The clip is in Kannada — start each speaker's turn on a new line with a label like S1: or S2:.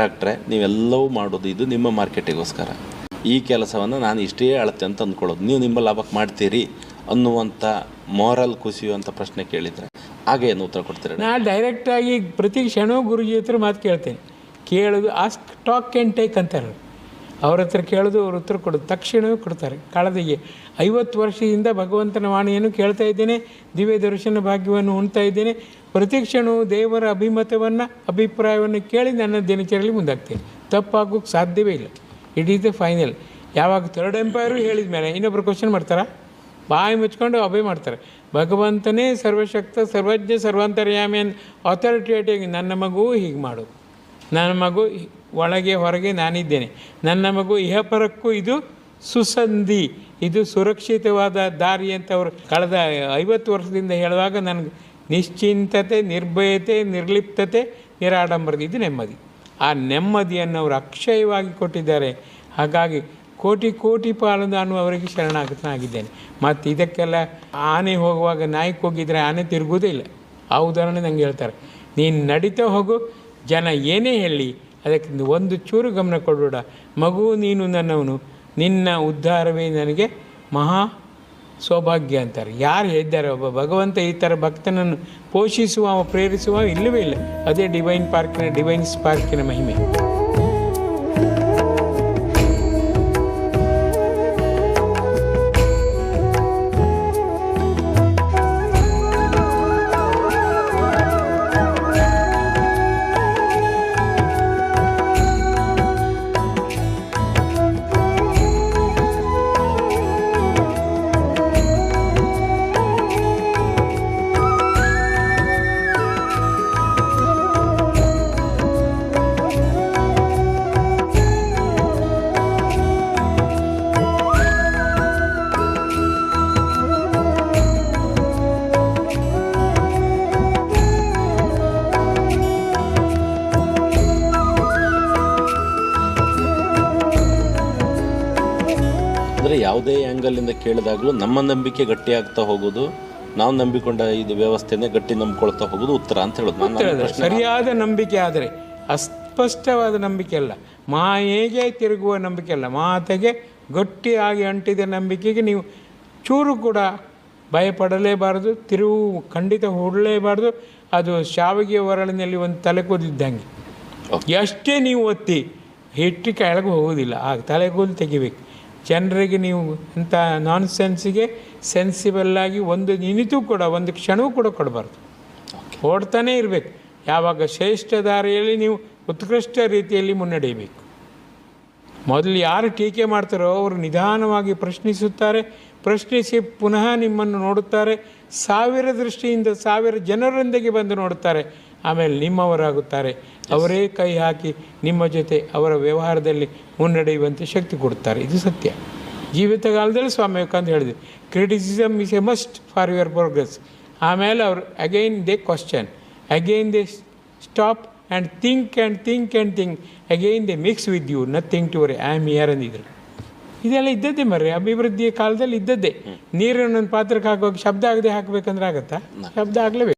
S1: ಡಾಕ್ಟ್ರೆ, ನೀವೆಲ್ಲವೂ ಮಾಡೋದು ಇದು ನಿಮ್ಮ ಮಾರ್ಕೆಟಿಗೋಸ್ಕರ. ಈ ಕೆಲಸವನ್ನು ನಾನು ಇಷ್ಟೇ ಅಳತೆ ಅಂತ ಅಂದ್ಕೊಳ್ಳೋದು. ನೀವು ನಿಮ್ಮ ಲಾಭಕ್ಕೆ ಮಾಡ್ತೀರಿ ಅನ್ನುವಂಥ ಮೋರಲ್ ಕುಸಿಯುವಂಥ ಪ್ರಶ್ನೆ ಕೇಳಿದರೆ ಹಾಗೆ ಏನು ಉತ್ತರ ಕೊಡ್ತೀರ
S2: ನಾನು ಡೈರೆಕ್ಟಾಗಿ ಪ್ರತಿ ಕ್ಷಣವೂ ಗುರುಜಿ ಹತ್ರ ಮಾತು ಕೇಳ್ತೇನೆ. ಕೇಳೋದು ಆಸ್ಕ್ ಟಾಕ್ ಕ್ಯಾನ್ ಟೇಕ್ ಅಂತಾರೆ ಅವ್ರ ಹತ್ರ ಕೇಳೋದು, ಅವ್ರ ಉತ್ತರ ಕೊಡೋದು. ತಕ್ಷಣವೇ ಕೊಡ್ತಾರೆ. ಕಾಳದಿಗೆ ಐವತ್ತು ವರ್ಷದಿಂದ ಭಗವಂತನ ವಾಣಿಯನ್ನು ಕೇಳ್ತಾ ಇದ್ದೇನೆ, ದಿವ್ಯ ದರ್ಶನ ಭಾಗ್ಯವನ್ನು ಉಣ್ತಾ ಇದ್ದೇನೆ. ಪ್ರತಿ ಕ್ಷಣವೂ ದೇವರ ಅಭಿಮತವನ್ನು, ಅಭಿಪ್ರಾಯವನ್ನು ಕೇಳಿ ನನ್ನ ದಿನಚರಿಯಲ್ಲಿ ಮುಂದಾಗ್ತೇನೆ. ತಪ್ಪಾಗೋಕ್ಕೆ ಸಾಧ್ಯವೇ ಇಲ್ಲ. ಇಟ್ ಈಸ್ ದ ಫೈನಲ್ ಯಾವಾಗ ಥರ್ಡ್ ಎಂಪೈರು ಹೇಳಿದ ಮೇಲೆ ಇನ್ನೊಬ್ರು ಕ್ವಶನ್ ಮಾಡ್ತಾರೆ? ಬಾಯಿ ಮುಚ್ಕೊಂಡು ಅಭಯ ಮಾಡ್ತಾರೆ. ಭಗವಂತನೇ ಸರ್ವಶಕ್ತ, ಸರ್ವಜ್ಞ ಸರ್ವಾಂತರ್ಯಾಮಿ ಅಂತ ನನ್ನ ಮಗು ಹೀಗೆ ಮಾಡು. ನನ್ನ ಮಗು ಒಳಗೆ ಹೊರಗೆ ನಾನಿದ್ದೇನೆ. ನನ್ನ ಮಗು ಇಹಪರಕ್ಕೂ ಇದು ಸುಸಂಧಿ, ಇದು ಸುರಕ್ಷಿತವಾದ ದಾರಿ ಅಂತ ಅವರು ಕಳೆದ ಐವತ್ತು ವರ್ಷದಿಂದ ಹೇಳುವಾಗ ನನಗೆ ನಿಶ್ಚಿಂತತೆ, ನಿರ್ಭಯತೆ, ನಿರ್ಲಿಪ್ತತೆ ನಿರಾಡಂಬರತೆ ಇದು ನೆಮ್ಮದಿ. ಆ ನೆಮ್ಮದಿಯನ್ನು ಅವರು ಅಕ್ಷಯವಾಗಿ ಕೊಟ್ಟಿದ್ದಾರೆ. ಹಾಗಾಗಿ ಕೋಟಿ ಕೋಟಿ ಪಾಲು ನಾನು ಅವರಿಗೆ ಶರಣಾಗತನಾಗಿದ್ದೇನೆ. ಮತ್ತು ಇದಕ್ಕೆಲ್ಲ ಆನೆ ಹೋಗುವಾಗ ನಾಯಿಗೆ ಹೋಗಿದ್ರೆ ಆನೆ ತಿರುಗುವುದೇ ಇಲ್ಲ. ಆ ಉದಾಹರಣೆ ನಂಗೆ ಹೇಳ್ತಾರೆ. ನೀನು ನಡೀತಾ ಹೋಗು, ಜನ ಏನೇ ಹೇಳಿ, ಅದಕ್ಕೆ ಒಂದು ಚೂರು ಗಮನ ಕೊಡಬೇಡ. ಮಗು ನೀನು ನನ್ನವನು. ನಿನ್ನ ಉದ್ಧಾರವೇ ನನಗೆ ಮಹಾ ಸೌಭಾಗ್ಯ ಅಂತಾರೆ. ಯಾರು ಹೇಳಿದ್ದಾರೆ ಒಬ್ಬ ಭಗವಂತ ಈ ಥರ ಭಕ್ತನನ್ನು ಪೋಷಿಸುವ, ಪ್ರೇರಿಸುವ ಇಲ್ಲವೇ ಇಲ್ಲ. ಅದೇ ಡಿವೈನ್ ಪಾರ್ಕಿನ ಡಿವೈನ್ ಪಾರ್ಕಿನ ಮಹಿಮೆ.
S1: ಅಂದರೆ ಯಾವುದೇ ಆ್ಯಂಗಲಿಂದ ಕೇಳಿದಾಗಲೂ ನಮ್ಮ ನಂಬಿಕೆ ಗಟ್ಟಿಯಾಗ್ತಾ ಹೋಗೋದು ನಾವು ನಂಬಿಕೊಂಡ ಇದು ವ್ಯವಸ್ಥೆನೇ ಗಟ್ಟಿ ನಂಬ್ಕೊಳ್ತಾ ಹೋಗೋದು ಉತ್ತರ ಅಂತ ಹೇಳೋದು. ನಾನು
S2: ಸರಿಯಾದ ನಂಬಿಕೆ ಆದರೆ ಅಸ್ಪಷ್ಟವಾದ ನಂಬಿಕೆ ಅಲ್ಲ ಮಾಯೆಗೆ ತಿರುಗುವ ನಂಬಿಕೆ ಅಲ್ಲ ಮಾತೆಗೆ ಗಟ್ಟಿಯಾಗಿ ಅಂಟಿದ ನಂಬಿಕೆಗೆ ನೀವು ಚೂರು ಕೂಡ ಭಯಪಡಲೇಬಾರದು ತಿರುವು ಖಂಡಿತ ಹೂಡಲೇಬಾರ್ದು ಅದು ಶಾವಿಗೆ ಒರಳಿನಲ್ಲಿ ಒಂದು ತಲೆ ಕೂದಿದ್ದಂಗೆ. ಎಷ್ಟೇ ನೀವು ಒತ್ತಿ ಹಿಟ್ಟು ಕೆಳಗೆ ಹೋಗೋದಿಲ್ಲ ಆಗ ತಲೆ ಕೂದಲು ತೆಗಿಬೇಕು. ಜನರಿಗೆ ನೀವು ಇಂಥ ನಾನ್ ಸೆನ್ಸಿಗೆ ಸೆನ್ಸಿಬಲ್ ಆಗಿ ಒಂದು ನಿನಿತೂ ಕೂಡ ಒಂದು ಕ್ಷಣವೂ ಕೂಡ ಕೊಡಬಾರ್ದು. ಓಡ್ತಾನೇ ಇರಬೇಕು. ಯಾವಾಗ ಶ್ರೇಷ್ಠ ದಾರಿಯಲ್ಲಿ ನೀವು ಉತ್ಕೃಷ್ಟ ರೀತಿಯಲ್ಲಿ ಮುನ್ನಡೆಯಬೇಕು. ಮೊದಲು ಯಾರು ಟೀಕೆ ಮಾಡ್ತಾರೋ ಅವರು ನಿಧಾನವಾಗಿ ಪ್ರಶ್ನಿಸುತ್ತಾರೆ. ಪ್ರಶ್ನಿಸಿ ಪುನಃ ನಿಮ್ಮನ್ನು ನೋಡುತ್ತಾರೆ. ಸಾವಿರ ದೃಷ್ಟಿಯಿಂದ ಸಾವಿರ ಜನರೊಂದಿಗೆ ಬಂದು ನೋಡುತ್ತಾರೆ. ಆಮೇಲೆ ನಿಮ್ಮವರಾಗುತ್ತಾರೆ. ಅವರೇ ಕೈ ಹಾಕಿ ನಿಮ್ಮ ಜೊತೆ ಅವರ ವ್ಯವಹಾರದಲ್ಲಿ ಮುನ್ನಡೆಯುವಂತೆ ಶಕ್ತಿ ಕೊಡುತ್ತಾರೆ. ಇದು ಸತ್ಯ. ಜೀವಿತಕಾಲದಲ್ಲಿ ಸ್ವಾಮಿ ವಿವೇಕಾನಂದ ಹೇಳಿದೆ criticism is a must for your progress ಆಮೇಲೆ ಅವರು again they question again they stop and think and think and think again they mix with you nothing to worry I am here ಅಂದಿದ್ರು. ಇದೆಲ್ಲ ಇದ್ದದ್ದೇ ಮರ್ರಿ. ಅಭಿವೃದ್ಧಿಯ ಕಾಲದಲ್ಲಿ ಇದ್ದದ್ದೇ. ನೀರನ್ನು ಒಂದು ಪಾತ್ರಕ್ಕೆ ಹಾಕುವಾಗ ಶಬ್ದ ಆಗದೆ ಹಾಕಬೇಕಂದ್ರೆ ಆಗತ್ತಾ? ಶಬ್ದ ಆಗಲೇಬೇಕು